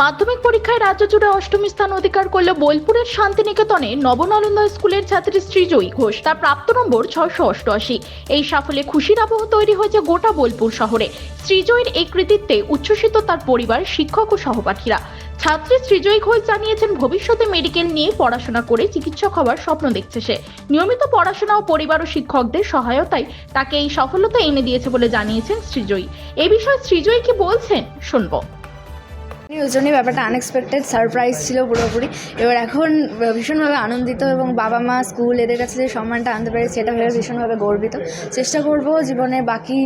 মাধ্যমিক পরীক্ষায় রাজ্য জুড়ে অষ্টমী স্থান অধিকার করল বোলপুরের শান্তিনিকেতনে নবনালন্দা স্কুলের ছাত্রী শ্রীজয়ী ঘোষ। তার প্রাপ্ত নম্বর ছশো অষ্টআশি। এই সাফল্যে খুশির আবহ তৈরি হয়েছে গোটা বোলপুর শহরে। শ্রীজয়ীর এই কৃতিত্বে উচ্ছ্বসিত তার পরিবার, শিক্ষক ও সহপাঠীরা। ছাত্রী শ্রীজয়ী ঘোষ জানিয়েছেন, ভবিষ্যতে মেডিকেল নিয়ে পড়াশোনা করে চিকিৎসক হওয়ার স্বপ্ন দেখছে সে। নিয়মিত পড়াশোনা ও পরিবার ও শিক্ষকদের সহায়তায় তাকে এই সফলতা এনে দিয়েছে বলে জানিয়েছেন শ্রীজয়ী এ বিষয়ে শ্রীজয়ী কি বলছেন, শুনব। ওই জন্যই ব্যাপারটা আনএক্সপেক্টেড সারপ্রাইজ ছিল পুরোপুরি। এবার এখন ভীষণভাবে আনন্দিত এবং বাবা মা, স্কুল, এদের কাছে যে সম্মানটা আনতে পারি সেটা ভেবে ভীষণভাবে গর্বিত। চেষ্টা করব জীবনে বাকি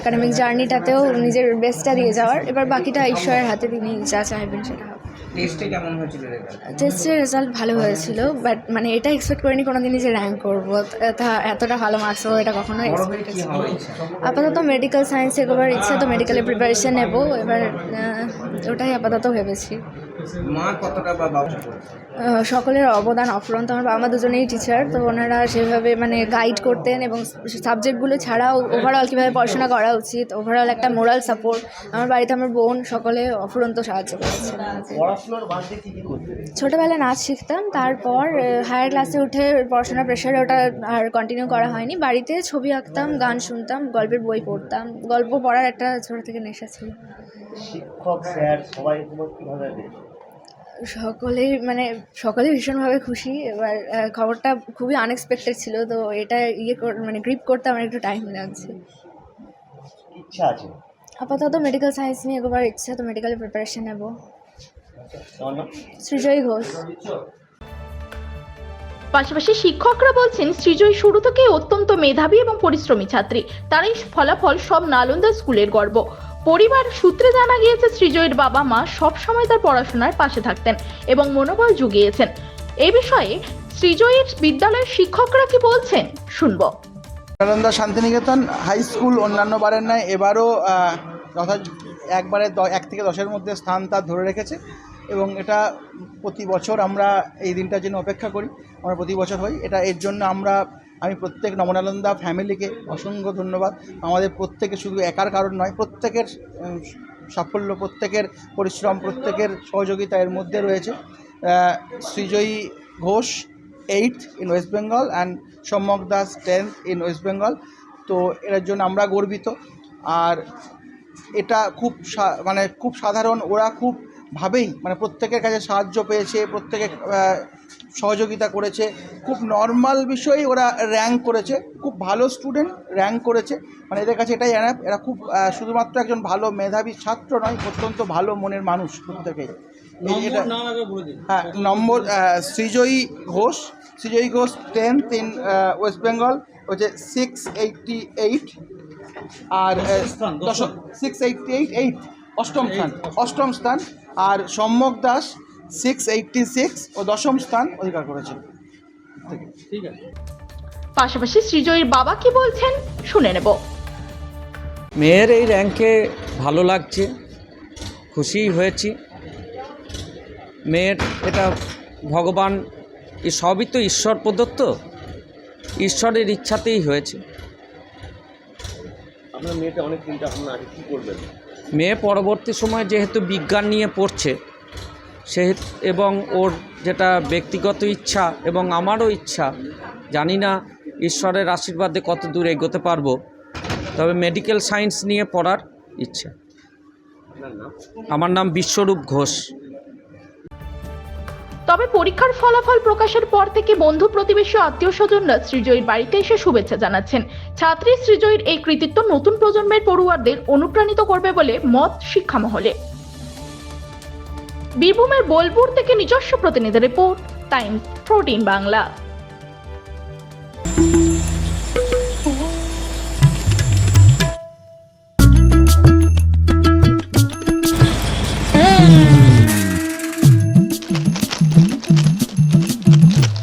একাডেমিক জার্নিটাতেও নিজের বেস্টটা দিয়ে যাওয়ার। এবার বাকিটা ঈশ্বরের হাতে, তিনি যা চাইবেন সেটা টেস্টে কেমন হয়েছিল রেজাল্ট টেস্টের রেজাল্ট ভালো হয়েছিল বাট মানে এটা এক্সপেক্ট করিনি কোনো দিনই যে র্যাঙ্ক করব। তা- এতটা ভালো মার্কস পাবো এটা কখনো এক্সপেক্ট আপাতত মেডিকেল সায়েন্স এগোবার ইচ্ছা তো মেডিকেলের প্রিপারেশন নেব। এবার ওটাই আপাতত ভেবেছি। মা কতটা বা আহ, সকলের অবদান অফুরন্ত। আমার বাবা মা দুজনেই টিচার তো ওনারা সেভাবে মানে গাইড করতেন এবং সাবজেক্টগুলো ছাড়াও ওভারঅল কীভাবে পড়াশোনা করা উচিত ওভারঅল একটা মোরাল সাপোর্ট আমার বাড়িতে আমার বোন সকলে অফুরন্ত সাহায্য করেছে। পড়াশোনার বাদে কি কি করতে ছোটোবেলায় নাচ শিখতাম তারপর হায়ার ক্লাসে উঠে পড়াশোনার প্রেশারে ওটা আর কন্টিনিউ করা হয়নি। বাড়িতে ছবি আঁকতাম গান শুনতাম গল্পের বই পড়তাম। গল্প পড়ার একটা ছোটো থেকে নেশা ছিল। শিক্ষক স্যার সবাই তোমার কীভাবে পেয়েছে সকলেই মানে সকলেই ভীষণভাবে খুশি। এবার খবরটা খুবই আনএক্সপেক্টেড ছিল তো এটা ইয়ে কর- মানে গ্রিপ করতে আমার একটু টাইম লাগছে। ইচ্ছা আছে? আপাতত মেডিকেল সায়েন্স নিয়ে এগোবার ইচ্ছা তো মেডিকেলের প্রিপারেশন নেব। তোমার সৃজয় ঘোষ। পাশাপাশি শিক্ষকরা বলছেন সৃজয় শুরু থেকে অত্যন্ত মেধাবী এবং পরিশ্রমী ছাত্রী। তার এই ফলাফল সব নালন্দা স্কুলের গর্ব। পরিবার সূত্রে জানা গিয়েছে সৃজয়ের বাবা মা সবসময় তার পড়াশোনার পাশে থাকতেন এবং মনোবল জুগিয়েছেন। এই বিষয়ে সৃজয়ের বিদ্যালয়ের শিক্ষকরা কি বলছেন, শুনব। নালন্দা শান্তিনিকেতন হাই স্কুল অন্যান্য বারের ন্যায় এবারও যথা একবারে এক থেকে দশের মধ্যে স্থান তার ধরে রেখেছে এবং এটা প্রতি বছর আমরা এই দিনটার জন্য অপেক্ষা করি, আমরা প্রতি বছর হই এটা এর জন্য আমরা আমি প্রত্যেক নবনালন্দা ফ্যামিলিকে অসংখ্য ধন্যবাদ। আমাদের প্রত্যেকে শুধু একার কারণ নয়, প্রত্যেকের সাফল্য, প্রত্যেকের পরিশ্রম, প্রত্যেকের সহযোগিতা এর মধ্যে রয়েছে। Srijoyee Ghosh eight in West Bengal and Samyak Das tenth in West Bengal তো এর জন্য আমরা গর্বিত। আর এটা খুব মানে খুব সাধারণ, ওরা খুব ভাবেই মানে প্রত্যেকের কাছে সাহায্য পেয়েছে, প্রত্যেকে সহযোগিতা করেছে। খুব নর্মাল বিষয়েই ওরা র্যাঙ্ক করেছে। খুব ভালো স্টুডেন্ট র্যাঙ্ক করেছে। মানে এদের কাছে এটাই এনাফ এরা খুব শুধুমাত্র একজন ভালো মেধাবী ছাত্র নয় অত্যন্ত ভালো মনের মানুষ প্রত্যেকেই এটা হ্যাঁ নম্বর Srijoyee Ghosh. Srijoyee Ghosh tenth in West Bengal হচ্ছে সিক্স এইটটি এইট আর দশম সিক্স এইটটি এইট এইট অষ্টম স্থান। অষ্টম স্থান। আর Samyak Das six eighty six ও দশম স্থান অধিকার করেছে। পাশাপাশি সৃজয়ের বাবা কি বলছেন শুনে নেব। মেয়ের এই র্যাঙ্কে ভালো লাগছে খুশি হয়েছি। মেয়ের এটা ভগবান এ সবই তো ঈশ্বর প্রদত্ত ঈশ্বরের ইচ্ছাতেই হয়েছে। আপনার মেয়েটা অনেক চিন্তা ভাবনা আছে কী করবেন? মেয়ে পরবর্তী সময় যেহেতু বিজ্ঞান নিয়ে পড়ছে সে এবং ওর যেটা ব্যক্তিগত ইচ্ছা এবং আমারও ইচ্ছা, জানি না ঈশ্বরের আশীর্বাদে কত দূর এগোতে পারব, তবে মেডিকেল সায়েন্স নিয়ে পড়ার ইচ্ছা। আমার নাম বিশ্বরূপ ঘোষ। তবে পরীক্ষার ফলাফল প্রকাশের পর থেকে বন্ধু প্রতিবেশী আত্মীয় স্বজনরা সৃজয়ীর বাড়িতে এসে শুভেচ্ছা জানাচ্ছেন। ছাত্রী শ্রীজয়ীর এই কৃতিত্ব নতুন প্রজন্মের পড়ুয়ারদের অনুপ্রাণিত করবে বলে মত শিক্ষা মহলে বীরভূমের বোলপুর থেকে নিজস্ব প্রতিনিধি রিপোর্ট টাইমস প্রোটিন বাংলা।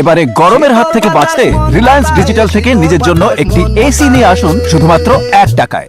এবারে গরমের হাত থেকে বাঁচতে রিলায়েন্স ডিজিটাল থেকে নিজের জন্য একটি এসি নিয়ে আসুন শুধুমাত্র এক টাকায়।